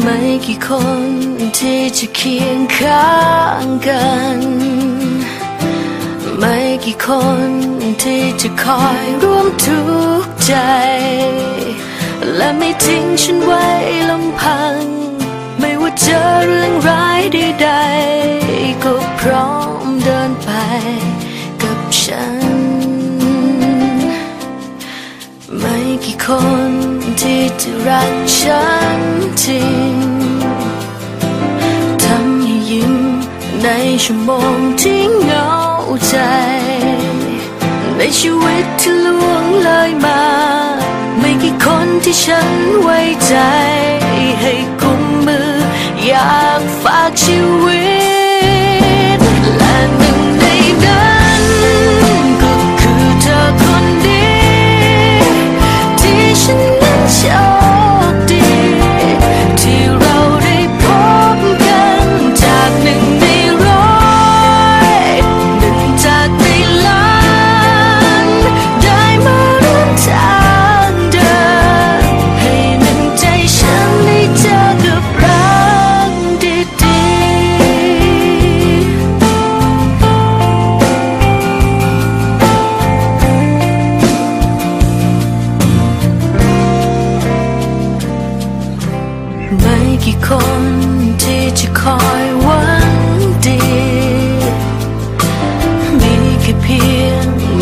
ไม่กี่คนที่จะเคียงข้างกัน ไม่กี่คนที่จะคอยร่วมทุกข์ใจ และไม่ทิ้งฉันไว้ลำพัง ไม่ว่าเจอเรื่องร้ายใดๆก็พร้อมเดินไปกับฉัน กี่คนที่จะรักฉันจริงทำให้ยิ้มในชั่วโมงที่เหงาใจ ในชีวิตที่ล่วงเลยมา ไม่กี่คนที่ฉันไว้ใจ ให้กุมมืออยากฝากชีวิต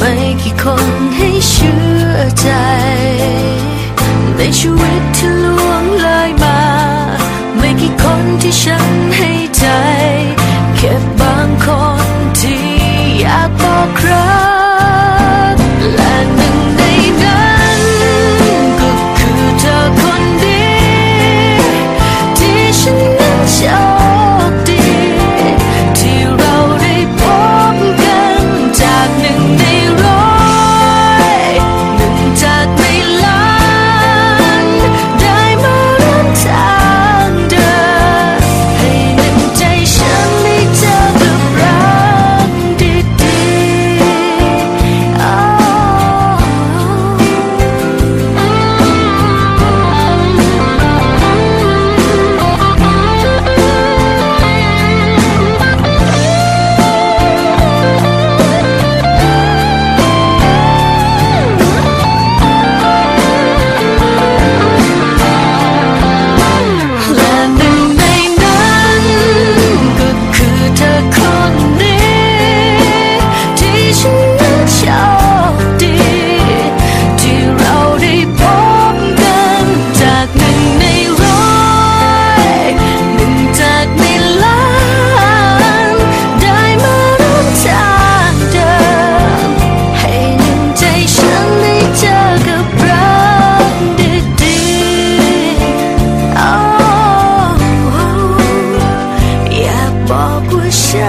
ไม่กี่คนให้เชื่อใจ ในชีวิตที่ลวงเลย